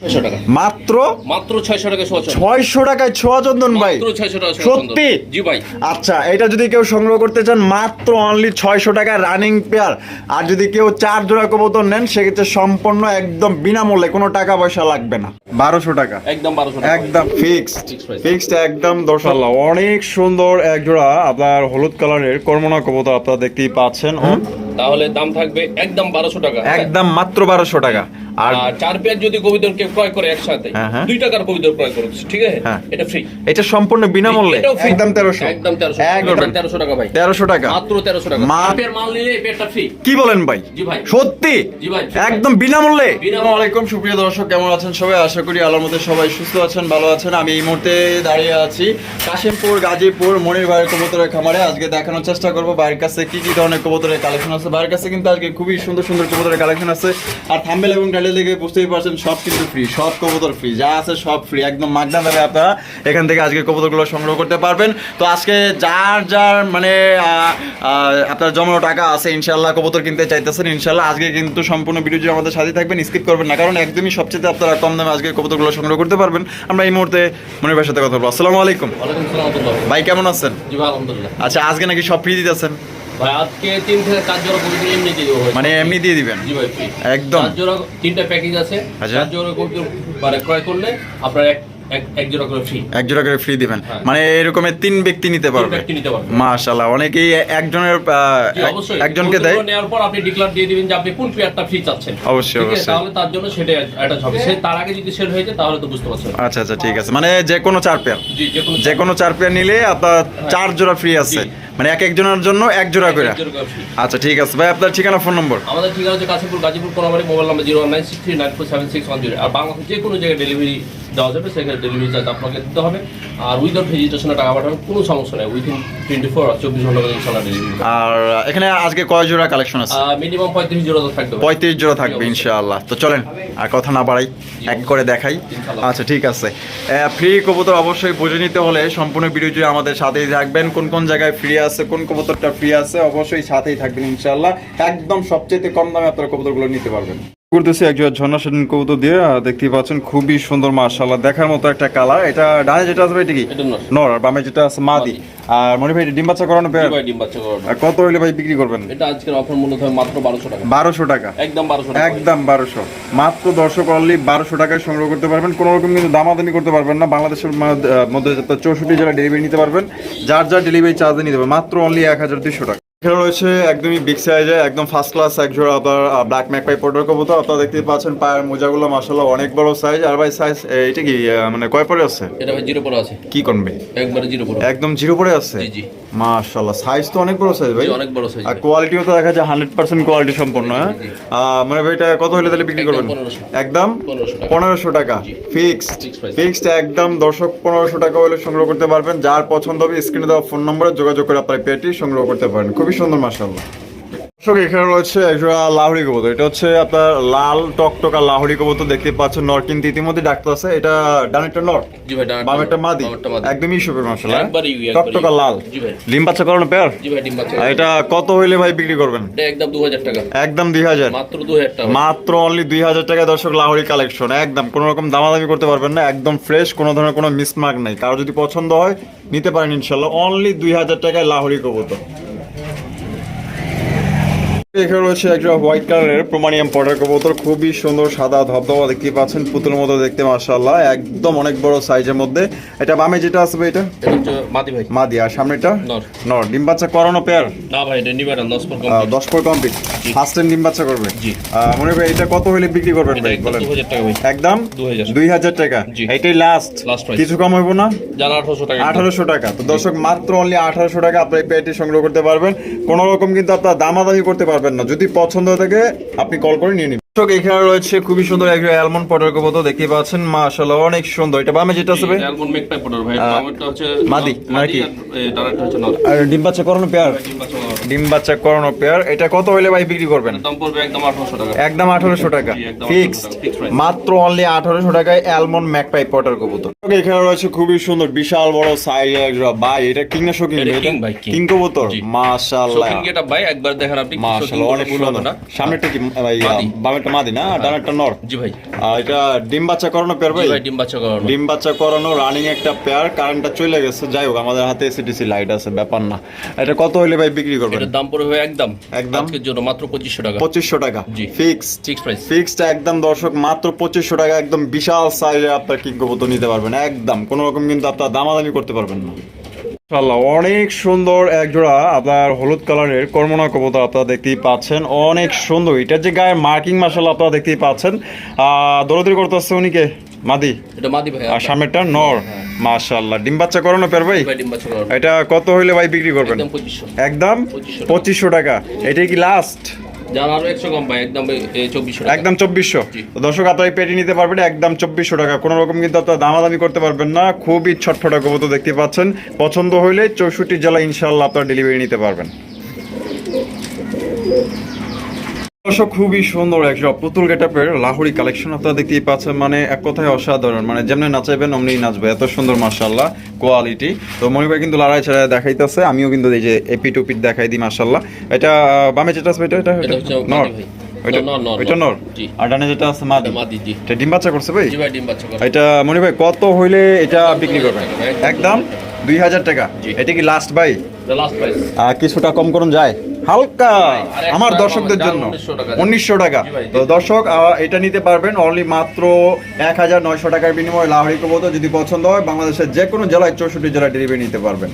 ছয়শো টাকা। মাত্র মাত্র ছয়শো টাকা ছয়শো টাকায় ছোয়া চন্দন ভাই। সত্যি? জি ভাই। আচ্ছা এটা যদি কেউ সংগ্রহ করতে চান মাত্র অনলি ছয়শো টাকা রানিং পেয়ার আর যদি কেউ চার জোড়া কবুতর নেন সেক্ষেত্রে সম্পূর্ণ একদম বিনামূল্যে কোনো টাকা পয়সা লাগবে না। বারোশো টাকা। একদম বারোশো একদম ফিক্সড ফিক্সড একদম দর্শাল্লাহ অনেক সুন্দর এক জোড়া আপনার হলুদ কালারের কর্মনা কবুতর আপনারা দেখতেই পাচ্ছেন। তাহলে দাম থাকবে একদম বারোশো টাকা। একদম মাত্র বারোশো টাকা। আর চার পেয়ার যদি কবিতর কেউ ক্রয় করে একসাথে হ্যাঁ, হ্যাঁ। দুই টাকার কবিতর ক্রয় করে ঠিক আছে? হ্যাঁ। এটা ফ্রি এটা সম্পূর্ণ বিনামূল্যে। একদম তেরোশো। একদম তেরোশো। একদম। একদম তেরোশো টাকা ভাই। তেরোশো টাকা। মাত্র তেরোশো টাকা। মা- চার পেয়ার মাল নিলে পেয়ারটা ফ্রি কি বলেন ভাই? জি ভাই। সত্যি? জি ভাই। একদম বিনামূল্যে। বিনামূল্যে। আলাইকুম সুপ্রিয় দর্শক কেমন আছেন সবাই? আশা করি আল্লাহর মধ্যে সবাই সুস্থ আছেন ভালো আছেন। আমি এই মুহূর্তে দাঁড়িয়ে আছি কাশিমপুর গাজীপুর মনির ভাইয়ের কবুতরের খামারে। আজকে দেখানোর চেষ্টা করব ভাইয়ের কাছে কি কি ধরনের কবুতরের কালেকশন আছে। ভাইয়ের কাছে কিন্তু আজকে খুবই সুন্দর সুন্দর কবুতরের কালেকশন আছে। আর থাম্বেল এবং টাইটেল দেখে বুঝতেই পারছেন সব কিন্তু ফ্রি সব কবুতর ফ্রি যা আছে সব ফ্রি একদম মাগনা দামে আপনারা এখান থেকে আজকে কবুতরগুলো সংগ্রহ করতে পারবেন। তো আজকে যার যার মানে আপনার জমানো টাকা আছে ইনশাল্লাহ কবুতর কিনতে চাইতেছেন ইনশাল্লাহ আজকে কিন্তু সম্পূর্ণ ভিডিও জুড়ে আমাদের সাথে থাকবেন স্কিপ করবেন না। কারণ একদমই সবচেয়ে আপনারা কম দামে আজকে কবুতরগুলো সংগ্রহ করতে পারবেন। আমরা এই মুহূর্তে মনির ভাইয়ের সাথে কথা বলব। আসসালামু আলাইকুম। ভাই কেমন আছেন? আচ্ছা আজকে নাকি সব ফ্রি দিতেছেন? ভাই আজকে তিন থেকে চার জোড়া কবিতর এমনি দিয়ে দেবো মানে এমনি দিয়ে দিবেন? জি ভাই একদম। চার জোড়া তিনটা প্যাকেজ আছে। আচ্ছা। চার জোড়া কবিতর মানে ক্রয় করলে আপনার এক এক- এক জোড়া করে ফ্রি এক জোড়া করে ফ্রি দিবেন। হ্যাঁ। মানে এরকমের তিন ব্যক্তি নিতে পারবে। মাশাআল্লাহ অনেকেই একজনের একজনকে দেয়। নেওয়ার পর আপনি ডিক্লার দিয়ে দিবেন যে আপনি কোন পেয়ারটা ফ্রি চাচ্ছেন। অবশ্যই, অবশ্যই। তাহলে তার জন্য সেটা অ্যাটাচ হবে। সে তার আগে যদি সেল হয়ে যায় তাহলে তো বুঝতে পারছেন। আচ্ছা আচ্ছা ঠিক আছে। মানে যে কোনো চার পেয়ার যে কোনো চার পেয়ার নিলে আপনার চার জোড়া ফ্রি আছে। মানে এক একজনের জন্য এক জোড়া করে। আচ্ছা ঠিক আছে। ভাই আপনার ঠিকানা ফোন নম্বর? আমাদের ঠিকানা হচ্ছে Kashipur Gazipur Konabari mobile number zero one nine six three nine four seven six one zero. আর বাংলাদেশ যে কোনো জায়গায় ডেলিভারি দেওয়া যাবে সেখানে ডেলিভারি চার্জ আপনাকে দিতে হবে। আর উইদাউট ভেজিটেশনে টাকা পাঠাবেন কোনো সমস্যা নেই উইথিন টোয়েন্টি ফোর চব্বিশ ঘণ্টা ইনশাল্লাহ ডেলিভারি আর এখানে আজকে কয় জোড়া কালেকশন আছে? মিনিমাম পঁয়ত্রিশ জোড়া তো থাকবে। পঁয়ত্রিশ জোড়া থাকবে ইনশাআল্লাহ তো চলেন আর কথা না বাড়াই এক করে দেখাই। আচ্ছা ঠিক আছে। ফ্রি কবুতর অবশ্যই বুঝে নিতে হলে সম্পূর্ণ ভিডিও জুড়ে আমাদের সাথেই থাকবেন। কোন কোন জায়গায় ফ্রি আছে কোন কবুতরটা ফ্রি আছে অবশ্যই সাথেই থাকবেন ইনশাআল্লাহ একদম সবচেয়ে কম দামে আপনারা কবুতরগুলো নিতে পারবেন। করতেছি একজন ঝর্ণা সেদিন কবুতর দিয়ে দেখতে পাচ্ছেন খুবই সুন্দর মাশাআল্লাহ। দেখার মতো একটা কালার এটা ডানে যেটা আছে ভাই এটা কি? নর। আর বামে যেটা আছে মাদি। আর মনে ভাই ডিম বাচ্চা করানো পেয়ার ভাই ডিম বাচ্চা আর কত হইলে ভাই বিক্রি করবেন? এটা আজকের অফার মূল্য হবে মাত্র বারোশো টাকা। বারোশো টাকা। একদম বারোশো টাকা। একদম বারোশো। মাত্র দর্শক অনলি বারোশো টাকায় সংগ্রহ করতে পারবেন। কোনো রকম কিন্তু দামাদামি করতে পারবেন না। বাংলাদেশের মধ্যে চৌষট্টি জেলা ডেলিভারি নিতে পারবেন। যার যার ডেলিভারি চার্জ নিতে পারবেন মাত্র অনলি এক হাজার দুইশো টাকা। এখানে রয়েছে একদমই বিগ সাইজে একদম ফার্স্ট ক্লাস এক জোড়া আপনার ব্ল্যাক ম্যাক পাই পোটার কবুতর। আপনারা দেখতে পাচ্ছেন পায়ের মোজাগুলো মাসাল্লাহ অনেক বড় সাইজ আর ভাই সাইজ এটা কি মানে কয় পরে আছে? এটা ভাই জিরো পরে আছে। কি করবে? একবারে জিরো পরে। একদম জিরো পরে আছে? জি জি। মাশাল্লাহ সাইজ তো অনেক বড় সাইজ ভাই। অনেক বড় সাইজ আর কোয়ালিটিও তো দেখা যায় হান্ড্রেড পার্সেন্ট কোয়ালিটি সম্পন্ন হ্যাঁ? মানে ভাই এটা কত হলে তাহলে বিক্রি করবেন? একদম? 1500 টাকা। পনেরোশো টাকা। ফিক্সড ফিক্সড একদম দর্শক পনেরোশো টাকা হলে সংগ্রহ করতে পারবেন। যার পছন্দ হবে স্ক্রিনে দেওয়া ফোন নম্বরে যোগাযোগ করে আপনার পেটি সংগ্রহ করতে পারেন। খুবই সুন্দর মাসাল্লাহ দর্শক এখানে রয়েছে একজোড়া লাহড়ি কবুতর। এটা হচ্ছে আপনার লাল টকটকা লাহড়ি কবুতর দেখতে পাচ্ছেন নর কিন্তু ইতিমধ্যে ডাক্তার আছে। এটা ডানেরটা নর জি ভাই বামেরটা মাদি। একদমই সুপের একবারই টকটকা লাল। জি ভাই। লিম বাচ্চা করানো পেয়ার জি ভাই ডিম বাচ্চা এটা কত হইলে ভাই বিক্রি করবেন? একদম দু হাজার টাকা। একদম দুই হাজার। মাত্র দু হাজার টাকা। মাত্র অনলি দুই হাজার টাকায় দর্শক লাহোরি কালেকশন একদম কোনো রকম দামাদামি করতে পারবেন না। একদম ফ্রেশ কোনো ধরনের কোনো মিসমার্ক নাই। কারও যদি পছন্দ হয় নিতে পারেন ইনশাল্লাহ। অনলি দুই হাজার টাকায় লাহরি কবুতর। এখানে রয়েছে একটা হোয়াইট কালারের প্রোমানিয়াম পটার কবুতর। খুবই সুন্দর সাদা ধবধবা দেখতে পাচ্ছেন পুতুলের মতো দেখতে মাশাআল্লাহ একদম অনেক বড় সাইজের মধ্যে। এটা বামে যেটা আসবে এটা? মাদি ভাই। মাদি আর সামনেটা নর। ডিম বাচ্চা করানো পেয়ার না ভাই এটা নিবে না দশ পর আহ, দশ পর কমপ্লিট ফার্স্ট টাইম ডিম বাচ্চা করবে? জি। মনে হয় এটা কত হলে বিক্রি করবেন ভাই একদম বলেন? টাকা ভাই। একদম? 2000 দুই হাজার টাকা এটাই লাস্ট কিছু কম হইব না? জানা আঠারোশো টাকা। আঠারোশো টাকা। তো দর্শক মাত্র অনলি আঠারোশো টাকা আপনি পেটি সংগ্রহ করতে পারবেন। কোনো রকম কিন্তু আপনার দামাদামি করতে পারবেন না। যদি পছন্দ থাকে আপনি কল করে নিয়ে নিন। দর্শক এখানে রয়েছে খুবই সুন্দর একটা অ্যালমন্ড পটার কবুতর দেখতে পাচ্ছেন মাশাআল্লাহ অনেক সুন্দর। এটা বামে যেটা আছে ভাই অ্যালমন্ড হচ্ছে মাদি, মানে কি? ডাইরেক্ট হচ্ছে নর আর ডিম বাচ্চা করানো পেয়ার? ডিম বাচ্চা করানো পেয়ার। এটা কত ভাই বিক্রি করবেন? দাম পড়বে একদম আঠারোশো টাকা। একদম আঠারোশো টাকা। জি, ফিক্সড 1800 fixed price। মাত্র অনলি আঠারোশো টাকায় অ্যালমন্ড ম্যাকপাই পটার কবুতর। এখানে রয়েছে খুবই সুন্দর বিশাল বড় সাইজ ভাই। এটা কিং না শোকিং এটা ভাই কিং। কবুতর? মাশাআল্লাহ। শৌখিন গেটা ভাই? একবার দেখেন আপনি মাশাআল্লাহ অনেক সুন্দর। সামনেটা কি? ভাই। একটা মাদি না ডান একটা নর। জি ভাই। এটা ডিম বাচ্চা করানো পেয়ার ভাই? ডিম বাচ্চা করানো। ডিম বাচ্চা করানো রানিং একটা পেয়ার কারেন্টটা চলে গেছে। যাই হোক আমাদের হাতে এসিটিসি লাইট আছে ব্যাপার না। এটা কত হইলে ভাই বিক্রি করবেন? এটার দাম পড়বে একদম। একদম? আজকের জন্য মাত্র পঁচিশশো টাকা। পঁচিশশো টাকা। জি। ফিক্সড ফিক্স প্রাইস ফিক্সড একদম দর্শক মাত্র পঁচিশশো টাকা। একদম বিশাল সাইজে আপনার কিং কবুতর নিতে পারবেন। একদম কোনো রকম কিন্তু আপনার দামাদামি করতে পারবেন না। মাশাআল্লাহ, অনেক সুন্দর এক জোড়া আপনার হলুদ কালারের কর্মনা কবুতর আপনারা দেখতেই পাচ্ছেন। অনেক সুন্দর এটার যে গায়ের মার্কিং মাসাল্লাহ আপনারা দেখতেই পাচ্ছেন। আহ, দৌড়াদৌড়ি করতেছে উনিকে মাদি? এটা মাদি ভাই আর সামনেরটা নর। মাশাল্লাহ ডিম বাচ্চা করানো পের ভাই? এটা কত হইলে ভাই বিক্রি করবেন? একদম পঁচিশশো। একদম? 2500 টাকা। পঁচিশশো টাকা। এটাই কি লাস্ট যার আরও একশো কম ভাই একদম চব্বিশশো একদম চব্বিশশো। দর্শক আপনার পেটে নিতে পারবেন একদম চব্বিশশো টাকা। কোনো রকম কিন্তু আপনার দামাদামি করতে পারবেন না খুবই ছটফটা দেখতে পাচ্ছেন। পছন্দ হইলে চৌষট্টি জেলা ইনশাল্লাহ আপনার ডেলিভারি নিতে পারবেন। দর্শক খুবই সুন্দর একটা পুতুল গেটাপের লাহোরি কালেকশন আপনারা দেখতেই পাচ্ছেন। মানে এক কথায় অসাধারণ। মানে যেমনি নাচাইবেন অমনি নাচবে। এত সুন্দর মার্শাল্লাহ কোয়ালিটি তো মনিভাই কিন্তু লড়াই ছাড়া দেখাইতেছে। আমিও কিন্তু এই যে এপি টুপিট দেখাই দিই মার্শাল্লাহ এটা বামে যেটা আছে এটা এটা এটা নর। ওইটা নর, আর ডানে যেটা আছে মাদি। এটা এটা ডিম বাচ্চা করছে ভাই? জি ভাই ডিম বাচ্চা করা এটা মনি ভাই কত হইলে এটা বিক্রি করবেন? একদম দুই হাজার টাকা। এটা কি লাস্ট ভাই? কিছুটা কম করুন যায়। হালকা আমার দর্শকদের জন্য। যান 1900 টাকা। উনিশশো টাকা। তো দর্শক এটা নিতে পারবেন অনলি মাত্র এক হাজার নয়শো টাকার বিনিময়ে লাহড়ি কবুতর। যদি পছন্দ হয় বাংলাদেশের যে কোনো জেলায় চৌষট্টি জেলায় ডেলিভারি নিতে পারবেন।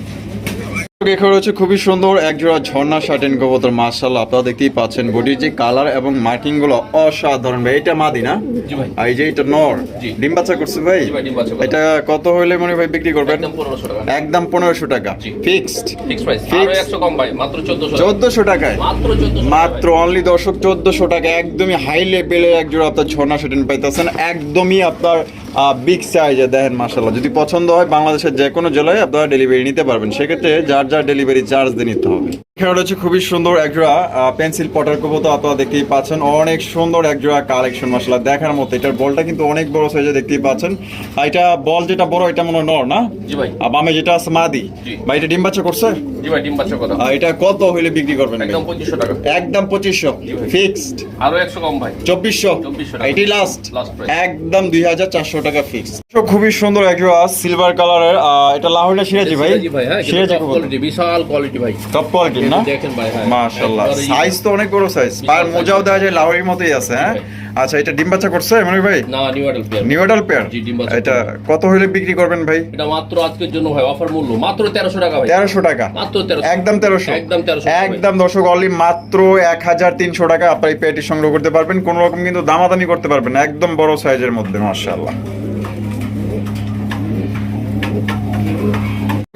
রয়েছে খুবই সুন্দর এক জোড়া ঝর্ণা শার্টেন কবুতর মার্শাল্লাহ আপনারা দেখতেই পাচ্ছেন বডির যে কালার এবং মার্কিংগুলো অসাধারণ ভাই। এটা মাদি না? জি আর এই যে এটা নর। ডিম বাচ্চা করছে ভাই? এটা কত হইলে মনে ভাই বিক্রি করবেন? একদম পনেরোশো টাকা। ফিক্সড। চোদ্দশো টাকায়? মাত্র অনলি দর্শক চোদ্দশো টাকা একদমই হাই লেভেলের এক জোড়া আপনার ঝর্ণা সেটেন পাইতেছেন। একদমই আপনার বিগ সাইজে দেখেন মাসাল্লাহ যদি পছন্দ হয় বাংলাদেশের যে কোনো জেলায় আপনারা ডেলিভারি নিতে পারবেন। সেক্ষেত্রে যার যার ডেলিভারি চার্জ দিয়ে নিতে হবে। এখানে রয়েছে খুবই সুন্দর এক জোড়া পেন্সিল পটার কবুতর আপনারা দেখতেই পাচ্ছেন। অনেক সুন্দর এক জোড়া কালেকশন মাসাল্লাহ দেখার মতো। এটার বলটা কিন্তু অনেক বড় সাইজে দেখতেই পাচ্ছেন। এটা বল যেটা বড় এটা মনে নর না? জি ভাই। আর বামে যেটা আছে মাদি। বা এটা ডিম বাচ্চা করছে? জি ভাই ডিম বাচ্চা করা এটা কত হইলে বিক্রি করবেন একদম টাকা। ভাই। ফিক্সড আরও একশো কম ভাই। চব্বিশশো। 2400 এটাই লাস্ট একদম দুই হাজার চারশো টাকা ফিক্স খুবই সুন্দর একজোড়া সিলভার কালারের এটা লাহোরের সিরাজি ভাই? ভাই হ্যাঁ সিরাজি কোয়ালিটি বিশাল কোয়ালিটি ভাই। টপ কোয়ালিটি না? দেখেন ভাই হ্যাঁ। মাশাআল্লাহ। সাইজ তো অনেক বড় সাইজ পায়ের মোজাও দেওয়া যায় লাহোরের মতোই আছে হ্যাঁ? আচ্ছা এটা ডিম বাচ্চা করছে মনির ভাই? না পেয়ার জি, ডিম বাচ্চা এটা কত হইলে বিক্রি করবেন ভাই? এটা মাত্র আজকের জন্য ভাই অফার মূল্য। মাত্র তেরোশো টাকা ভাই। তেরোশো টাকা। মাত্র তেরোশো। একদম তেরোশো। একদম তেরোশো একদম দর্শক অনলি মাত্র এক হাজার তিনশো টাকা আপনার এই পেটি সংগ্রহ করতে পারবেন। কোনো রকম কিন্তু দামাদামি করতে পারবেন একদম বড় সাইজের মধ্যে মার্শাল্লাহ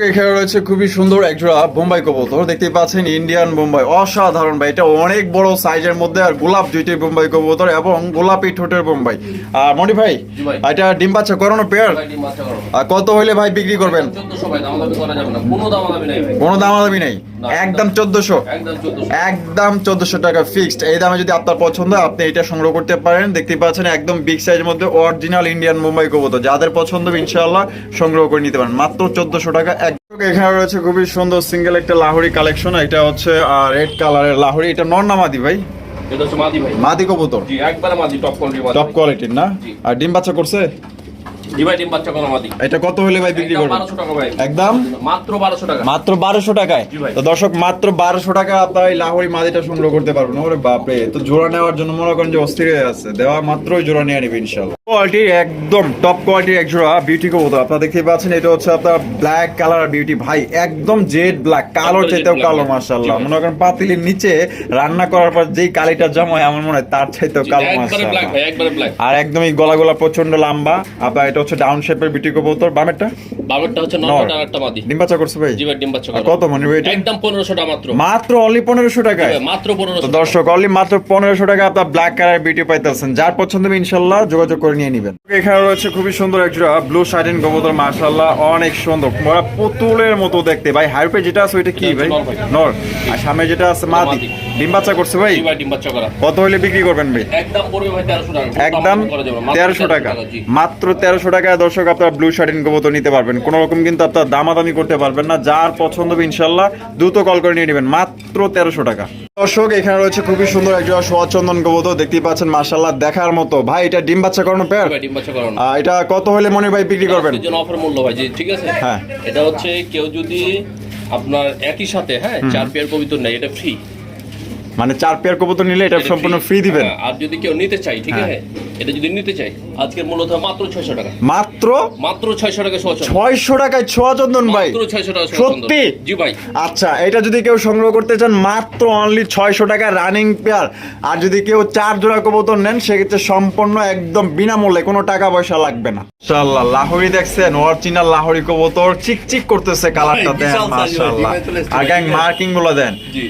এখানে রয়েছে খুবই সুন্দর একজোড়া বোম্বাই কবুতর। দেখতে পাচ্ছেন ইন্ডিয়ান বোম্বাই অসাধারণ ভাই। এটা অনেক বড় সাইজের মধ্যে আর গোলাপ দুইটি বোম্বাই কবুতর এবং গোলাপি ঠোঁটের বোম্বাই। আর মনি ভাই এটা ডিম বাচ্চা করানো পেয়ার আর কত হইলে ভাই বিক্রি করবেন? কোনো দামাদামি নাই? একদম। চোদ্দশো। একদম চোদ্দশো। টাকা ফিক্সড এই দামে যদি আপনার পছন্দ আপনি এটা সংগ্রহ করতে পারেন। দেখতেই পাচ্ছেন একদম বিগ সাইজের মধ্যে অরিজিনাল ইন্ডিয়ান মুম্বাই কবুতর। যাদের পছন্দ হবে ইনশাআল্লাহ সংগ্রহ করে নিতে পারেন। মাত্র চোদ্দশো টাকা। এক এখানে রয়েছে খুবই সুন্দর সিঙ্গেল একটা লাহোরি কালেকশন এটা হচ্ছে রেড কালারের লাহোরি। এটা নর না মাদি ভাই। মাদি কবুতর। টপ কোয়ালিটির না? আর ডিম বাচ্চা করছে? ভাই ডিম বাচ্চা করা এটা কত হলে ভাই বিক্রি করবেন? বারোশো টাকা ভাই। একদম? মাত্র বারোশো টাকা। মাত্র বারোশো টাকায়? তো দর্শক মাত্র বারোশো টাকা আপনার এই লাহোরি মাদিটা সংগ্রহ করতে পারবেন। ওরে বাপরে তো জোড়া নেওয়ার জন্য মনে করেন যে অস্থির হয়ে আছে। দেওয়া মাত্রই জোড়া নিয়ে নিবে ইনশাল্লাহ। কোয়ালিটি একদম টপ কোয়ালিটির এক জোড়া বিউটি কবুতর। আপনারা দেখতে পাচ্ছেন এটা হচ্ছে আপনার ব্ল্যাক কালার বিউটি ভাই একদম জেড ব্ল্যাক কালো চাইতেও কালো মনে করেন পাতিলির নিচে রান্না করার পর যেই কালিটা জমায় আমার মনে হয় তার চাইতেও কালো ব্ল্যাক আর একদমই গলা গলা প্রচণ্ড লম্বা। আপনার এটা হচ্ছে ডাউন শেপের বিউটি কবুতর। বামেরটা? বামেরটা হচ্ছে নর। নর্মাল আর একটা মাদি ডিম বাচ্চা করছে ভাই? জি ভাই ডিম বাচ্চা আর কত মনে এটা? একদম পনেরোশো টাকা মাত্র। মাত্র অনলি পনেরোশো টাকায়? ভাই, মাত্র তো পনেরোশো দর্শক অনলি মাত্র পনেরোশো টাকা আপনার ব্ল্যাক কালার বিটি পাইতেছেন। যার পছন্দ হবে ইনশাল্লাহ যোগাযোগ করে নিয়ে নেবেন। এখানে রয়েছে খুবই সুন্দর একজোড়া ব্লু শার্টিন গোবদর মাশাল্লাহ অনেক সুন্দর। মোরা পুতুলের মতো দেখতে। ভাই হাইপে যেটা আছে ওইটা কি ভাই? নর আর সামনে যেটা আছে মাদি। ডিম বাচ্চা করছে ভাই? ভাই ডিম বাচ্চা করা। কত হলে বিক্রি করবেন ভাই? একদম পড়বে ভাই তেরোশো টাকা। একদম করা যাবে। না, মাত্র তেরোশো টাকা। মাত্র তেরোশো টাকায় দর্শক আপনার ব্লু শার্টিন কবুতর নিতে পারবেন। কোনো রকম কিন্তু আপনার দামাদামি করতে পারবেন না। যার পছন্দ হবে ইনশাল্লাহ দ্রুত কল করে নিয়ে নেবেন। মাত্র তেরোশো টাকা। দর্শক এখানে রয়েছে খুবই সুন্দর একটা সোয়াচন্দন কবুতর। দেখতেই পাচ্ছেন মার্শাল্লাহ দেখার মতো। ভাই এটা ডিম বাচ্চা করানো পেয়ার ভাই ডিম বাচ্চা করানো। এটা কত হলে মনে ভাই বিক্রি করবেন? আজকের জন্য অফার মূল্য ভাই জি ঠিক আছে? হ্যাঁ। এটা হচ্ছে কেউ যদি আপনার একই সাথে হ্যাঁ চার পেয়ার কবিতর নেই এটা ফ্রি মানে চার পেয়ার কবুতর নিলে এটা সম্পূর্ণ ফ্রি দিবেন। আর যদি কেউ নিতে চাই ঠিক হ্যাঁ। আছে? এটা যদি নিতে চাই আজকের মূল্য তো মাত্র ছয়শো টাকা। মাত্র? মাত্র ছয়শো টাকা সোয়া ছয়শো টাকায় সোয়াচন্দন ভাই মাত্র ছয়শো টাকা সোয়া সত্যি? জি ভাই। আচ্ছা এটা যদি কেউ সংগ্রহ করতে চান মাত্র অনলি ছয়শো টাকা রানিং পেয়ার আর যদি কেউ চার জোড়া কবুতর নেন সেক্ষেত্রে সম্পূর্ণ একদম বিনামূল্যে কোনো টাকা পয়সা লাগবে না। মাশাআল্লাহ লাহোরি দেখছেন অরিজিনাল লাহোরি কবুতর চিকচিক করতেছে কালারটা দেন মাশাআল্লাহ। আর গ্যাং মার্কিংগুলো দেন। জি।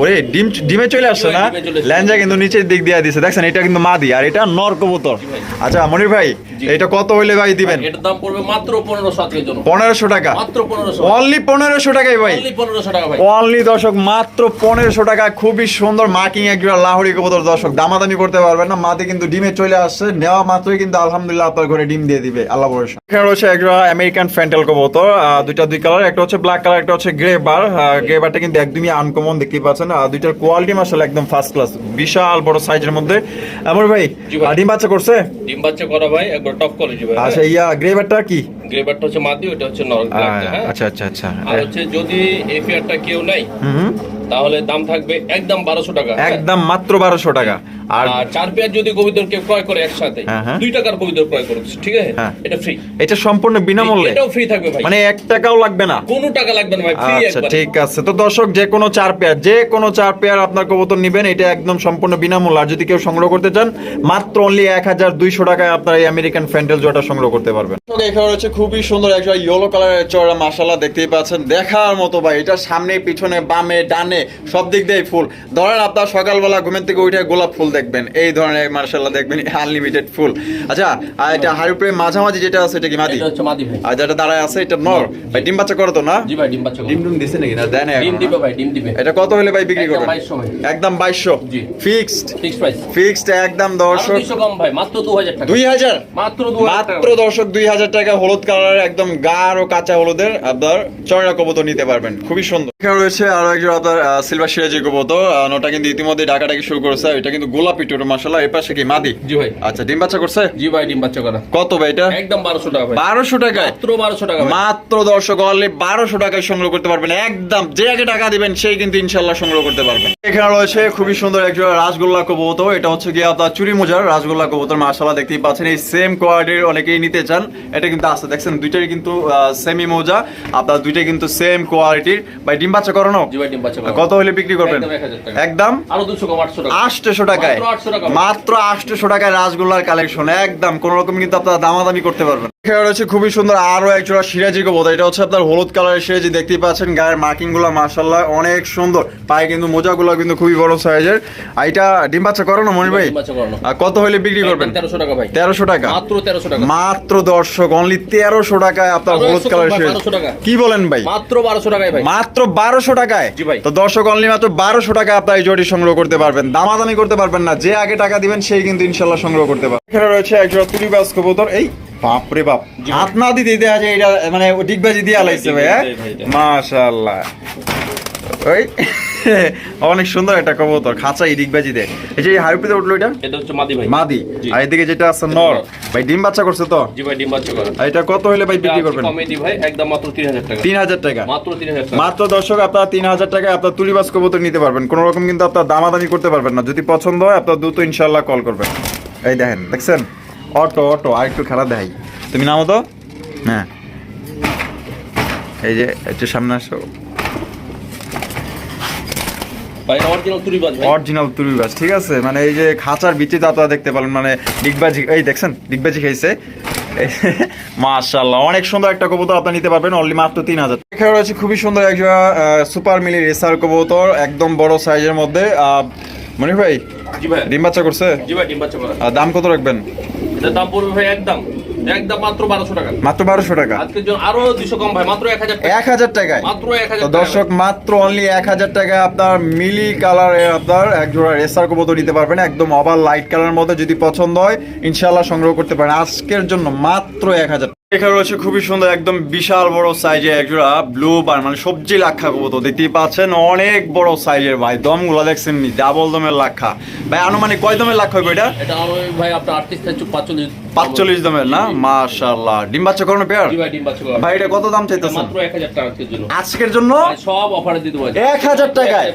ওরে ডিম ডিমে চলে আসছে না? ডিমে ল্যাঞ্জা কিন্তু নিচের দিক দিয়ে দিছে। দেখছেন এটা কিন্তু মাদি আর এটা নর কবুতর। আচ্ছা মনির ভাই এটা কত হইলে ভাই দিবেন? এটার দাম পড়বে মাত্র পনেরোশো আজকের জন্য। পনেরোশো টাকা। মাত্র পনেরোশো। অনলি পনেরোশো টাকাই ভাই। অনলি পনেরোশো টাকা ভাই। অনলি দর্শক মাত্র পনেরোশো টাকা। খুবই সুন্দর মার্কিং একজন লাহোরি কবুতর দর্শক। দামাদামি করতে পারবেন না। মাতে কিন্তু ডিমে চলে আসছে। নেওয়া মাত্রই কিন্তু আলহামদুলিল্লাহ আপনার ঘরে ডিম দিয়ে দিবে। আল্লাহ ভরসা। এখানে রয়েছে একটা আমেরিকান ফ্যান্টেল কবুতর। দুইটা দুই কালার একটা হচ্ছে ব্ল্যাক কালার একটা হচ্ছে গ্রে বার গ্রে বারটা কিন্তু একদমই আনকমন দেখতে পাচ্ছেন। আর দুইটার কোয়ালিটি মাসাল একদম ফার্স্ট ক্লাস বিশাল বড় সাইজের মধ্যে। আমার ভাই ডিম বাচ্চা করছে? ডিম বাচ্চা করা ভাই একবার টপ কোয়ালিটি ভাই। আচ্ছা ইয়া গ্রেভারটা কি? গ্রেবারটা হচ্ছে মাদি ওটা হচ্ছে নরম হ্যাঁ। আচ্ছা আচ্ছা আচ্ছা। আর হচ্ছে যদি এই পেয়ারটা কেউ নাই। তাহলে দাম থাকবে একদম বারোশো টাকা হ্যাঁ? একদম মাত্র বারোশো টাকা। আর চার পেয়ার যদি কবিতর কেউ ক্রয় করে একসাথে হ্যাঁ। দুই টাকার কবিতর ক্রয় করে ঠিক আছে। এটা ফ্রি এটা সম্পূর্ণ বিনামূল্যে। এটাও ফ্রি থাকবে ভাই। মানে এক টাকাও লাগবে না। কোনো টাকা লাগবে না ভাই ফ্রি আচ্ছা ঠিক আছে। তো দর্শক যে কোনো চার পেয়ার যে কোনো চার পেয়ার আপনার কবুতর নিবেন এটা একদম সম্পূর্ণ বিনামূল্য। আর যদি কেউ সংগ্রহ করতে চান মাত্র অনলি এক হাজার দুইশো টাকায় আপনার এই আমেরিকান ফ্যান্টেল জোটা সংগ্রহ করতে পারবেন। এখানে হচ্ছে খুবই সুন্দর একটা ইয়েলো কালারের চড়া মাসালা দেখতেই পাচ্ছেন। দেখার মতো ভাই এটা সামনে পিছনে বামে ডানে সব দিক দিয়ে ফুল। ধরেন আপনার সকালবেলা ঘুমের থেকে উঠে গোলাপ ফুল দেখবেন। এই ধরনের মার্শাল্লাহ দেখবেন আনলিমিটেড ফুল। আচ্ছা আর এটা হারিপুরের মাঝামাঝি যেটা আছে এটা কি মাদি? এটা হচ্ছে মাদি ভাই। আর যেটা দাঁড়ায় আছে এটা নর। ভাই ডিম বাচ্চা করো তো না? জি ভাই ডিম বাচ্চা ডিম ডিম দিছে নাকি? না দেয় না ডিম দিবে ভাই ডিম দিবে। এটা কত হলে ভাই বিক্রি একদম করবেন? 2200 একদম বাইশশো? জি। ফিক্সড ফিক্স প্রাইস ফিক্সড একদম আরও দর্শক? 200 কম ভাই মাত্র 2000 টাকা। দুই হাজার মাত্র 2000 মাত্র দর্শক দুই হাজার টাকা হলুদ কালারের একদম গাঢ় কাঁচা হলুদের আপনার চড়া কবুতর নিতে পারবেন। খুবই সুন্দর। এখানে রয়েছে আরও একজন আপনার সিলভার সিরাজি কবুতর আহ, কিন্তু ইতিমধ্যে ডাকাডাকি শুরু করেছে। এটা কিন্তু গোলাপি টোটো মাসাল্লাহ এর পাশে কি মাদি? জি ভাই। আচ্ছা ডিম বাচ্চা করছে? জি ভাই ডিম বাচ্চা করা। কত ভাই এটা? একদম 1200 টাকা ভাই। বারোশো টাকায়? মাত্র 1200 টাকা মাত্র দর্শক অনলি বারোশো টাকায় সংগ্রহ করতে পারবেন। একদম যে আগে টাকা দিবেন সেই কিন্তু ইনশাল্লাহ সংগ্রহ করতে পারবেন। এখানে রয়েছে খুবই সুন্দর একজন রাসগোল্লা কবুতর। এটা হচ্ছে কি আপনার চুরি মোজার রাসগোল্লা কবুতর মাসাল্লাহ দেখতেই পাচ্ছেন। এই সেম কোয়ালিটির অনেকেই নিতে চান। এটা কিন্তু আছে দেখছেন দুইটারই কিন্তু সেমি মোজা আপনার দুইটাই কিন্তু সেম কোয়ালিটির ভাই ডিম বাচ্চা করানো? জি ডিম বাচ্চা কত হলে বিক্রি করবেন? একদম 1000 টাকা। একদম? আরও 200 কম 800 টাকা। আটশো টাকায়। মাত্র 800 মাত্র আটশো টাকায় রাসগোল্লার কালেকশন একদম। কোন রকম কিন্তু আপনারা দামাদামি করতে পারবেন রয়েছে খুবই সুন্দর। আরও এক জোড়া সিরাজি এটা হচ্ছে আপনার হলুদ কালারের সিরাজি দেখতেই পাচ্ছেন গায়ের মার্কিংগুলো মার্শাল্লাহ অনেক সুন্দর। পায়ে কিন্তু মোজাগুলো কিন্তু খুবই বড় সাইজের। এটা ডিম বাচ্চা করো না মনি ভাই? কত হলে বিক্রি করবেন? একদম 1300 টাকা ভাই। তেরোশো টাকা। মাত্র 1300 টাকা। মাত্র দর্শক অনলি তেরোশো টাকায় আপনার হলুদ 100 কালারের সিরাজি। কি বলেন ভাই? মাত্র 1200 টাকায় ভাই। মাত্র বারোশো টাকায়? তো দর্শক অনলি মাত্র বারোশো টাকা আপনার এই জোড়ি সংগ্রহ করতে পারবেন। দামাদামি করতে পারবেন না। যে আগে টাকা দিবেন সেই কিন্তু ইনশাল্লাহ সংগ্রহ করতে পারবেন। এখানে রয়েছে একজন তুলিবাস কবুতর। এই বাপ। ভাই। হাত না দিতে যায় এটা মানে ডিগবাজি দিয়ে আলাইছে ভাই হ্যাঁ? মাশাআল্লাহ ওই অনেক সুন্দর একটা কবুতর খাঁচা এই ডিগবাজি দেয়। এই যে হাইপিতে উঠল এটা? এটা হচ্ছে মাদি ভাই। মাদি। আর এদিকে যেটা আছে নর। ভাই ডিম বাচ্চা করছে তো? জি ভাই ডিম বাচ্চা করা। এটা কত হলে ভাই বিক্রি করবেন? কমেডি ভাই একদম মাত্র 3000 টাকা। তিন হাজার টাকা। মাত্র 3000 টাকা। মাত্র দর্শক আপনার তিন হাজার টাকায় আপনার তুলিবাস কবুতর নিতে পারবেন। কোনো রকম কিন্তু আপনার দামাদামি করতে পারবেন না। যদি পছন্দ হয় আপনার দ্রুত ইনশাল্লাহ কল করবেন। এই দেখেন দেখছেন? অটো অটো আর একটু খেলা দেখাই। তুমি নামো তো? হ্যাঁ। এই যে একটু সামনে আসো। অরিজিনাল তুরি ঠিক আছে? মানে এই যে খাঁচার বিচিতে আপনারা দেখতে পেলেন মানে ডিগবাজি এই দেখছেন ডিগবাজি খাইছে মাশাল্লাহ অনেক সুন্দর একটা কবুতর আপনি নিতে পারবেন অনলি মাত্র তিন হাজার। এখানে রয়েছে খুবই সুন্দর একটা সুপার মিলি রেসার কবুতর একদম বড় সাইজের মধ্যে। মনির ভাই ডিম বাচ্চা করছে? দাম কত রাখবেন? এটার দাম পড়বে ভাই একদম। একদম মাত্র বারোশো টাকা। মাত্র বারোশো টাকা। আজকের আরও দুশো কম ভাই মাত্র এক হাজার টাকা। এক হাজার টাকায়। মাত্র এক হাজার তো দর্শক মাত্র অনলি এক হাজার টাকায় আপনার মিলি কালারের আপনার এক জোড়া রেসার কবুতর নিতে পারবেন একদম লাইট কালারের মধ্যে যদি পছন্দ হয় ইনশাল্লাহ সংগ্রহ করতে পারেন। আজকের জন্য মাত্র এক হাজার এখানে রয়েছে খুবই সুন্দর একদম বিশাল বড় সাইজের এক জোড়া ব্লু বার মানে সবজি লাক্ষা কবুতর। দেখতেই পাচ্ছেন অনেক বড় সাইজের ভাই। দমগুলো দেখছেন ডাবল দমের লাক্ষা। ভাই আনুমানিক কয় দমের লাক্ষা হবে এটা? ভাই আপনার আটত্রিশ পাঁচচল্লিশ পাঁচচল্লিশ দমের না? মাশাল্লাহ ডিম বাচ্চা করানো পেয়ার ভাই এটা কত দাম চাইতেছেন? মাত্র এক হাজার টাকা আজকের জন্য। সব অফারে দিতে এক হাজার টাকায়।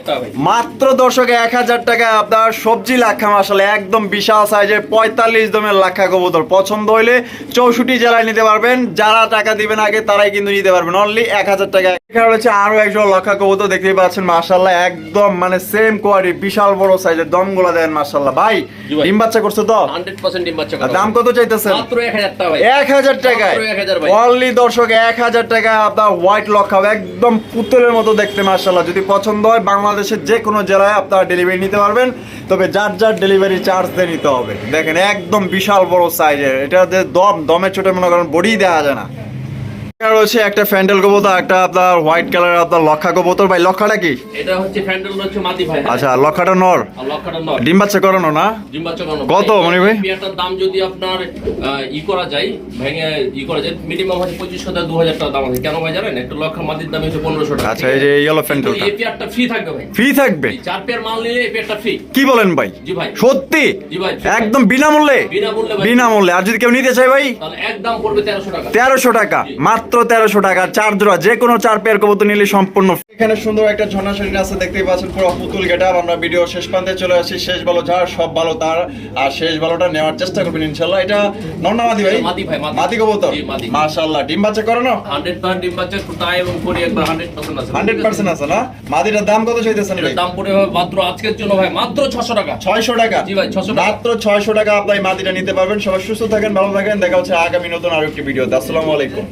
মাত্র দর্শক এক হাজার টাকায় আপনার সবজি লাক্ষা আসলে একদম বিশাল সাইজের পঁয়তাল্লিশ দমের লাক্ষা কবুতর। পছন্দ হইলে চৌষট্টি জেলায় নিতে পারবেন। যারা টাকা দিবেন আগে তারাই কিন্তু নিতে পারবেন। অনলি এক হাজার টাকা। এখানে রয়েছে আরও একজন লক্ষা কবুতর দেখতেই পাচ্ছেন মার্শাল্লাহ একদম মানে সেম কোয়ালিটি বিশাল বড় সাইজের দমগুলা দেন মার্শাল্লাহ ভাই। ডিম বাচ্চা করছ তো। দাম কত চাইতেছেন? এক হাজার টাকায়। মাত্র 1000 ভাই। অনলি দর্শক এক হাজার টাকা আপনার হোয়াইট লক হবে একদম পুতুলের মতো দেখতে মার্শাল্লাহ যদি পছন্দ হয় বাংলাদেশের যে কোনো জেলায় আপনারা ডেলিভারি নিতে পারবেন। তবে যার যার ডেলিভারি চার্জ দিয়ে নিতে হবে। দেখেন একদম বিশাল বড় সাইজের এটা যে দম দমে ছোট মনে করেন বডি দেওয়া যায় না। রয়েছে একটা ফ্যান্ডেল কবুতর একটা আপনার হোয়াইট কালার আপনার লক্ষা কবুতর। ভাই লক্ষাটা কি? এটা হচ্ছে ফ্যান্ডেল হচ্ছে মাদি ভাই। আচ্ছা লক্ষাটা নর? লক্ষাটা নয় ডিম বাচ্চা করানো না? ডিম বাচ্চা করানো। কত মনি ভাই? পেয়ারটার দাম যদি আপনার ই করা যায় ভেঙে ই করা যায় মিনিমাম হচ্ছে পঁচিশশো থেকে দু হাজার টাকা দাম আছে। কেন ভাই জানেন? একটা লক্ষ মাদির দাম হচ্ছে পনেরোশো টাকা। আচ্ছা এই যে ইয়েলো ফ্যান্ডেলটা এই পেয়ারটা ফ্রি থাকবে ভাই। ফ্রি থাকবে? চার পেয়ার মাল নিলে এই পেয়ারটা ফ্রি কি বলেন ভাই? জি ভাই। সত্যি? জি ভাই একদম বিনামূল্যে? বিনামূল্যে। বিনামূল্যে। আর যদি কেউ নিতে চায় ভাই? তাহলে একদম পড়বে তেরোশো টাকা। তেরোশো টাকা। জি। মাত্র তেরোশো টাকা। চার জোড়া যে কোনো চার পেয়ার কবুতর নিলে সম্পূর্ণ এখানে সুন্দর একটা ঝর্ণা শরীর আছে দেখতেই পাচ্ছেন পুরো পুতুল গেটা আমরা ভিডিও শেষ প্রান্তে চলে আসি শেষ ভালো যার সব ভালো তার। আর শেষ ভালোটা নেওয়ার চেষ্টা করবেন ইনশাল্লাহ। এটা নন্না মাদি ভাই? মাদি ভাই, মাদি। কবুতর? মাশাআল্লাহ। ডিম বাচ্চা করে না? হান্ড্রেড পার্সেন্ট ডিম বাচ্চা তাই এবং করি একবার হান্ড্রেড পার্সেন্ট আছে। হান্ড্রেড পার্সেন্ট আছে না? মাদিটার দাম কত চাইতেছেন ভাই? দাম পড়ে হবে মাত্র আজকের জন্য ভাই মাত্র ছশো টাকা। ছয়শো টাকা? জি ভাই, 600 টাকা। মাত্র ছয়শো টাকা আপনি মাদিটা নিতে পারবেন। সবাই সুস্থ থাকেন ভালো থাকেন। দেখা হচ্ছে আগামী নতুন আরও একটি ভিডিওতে। আসসালামু আলাইকুম।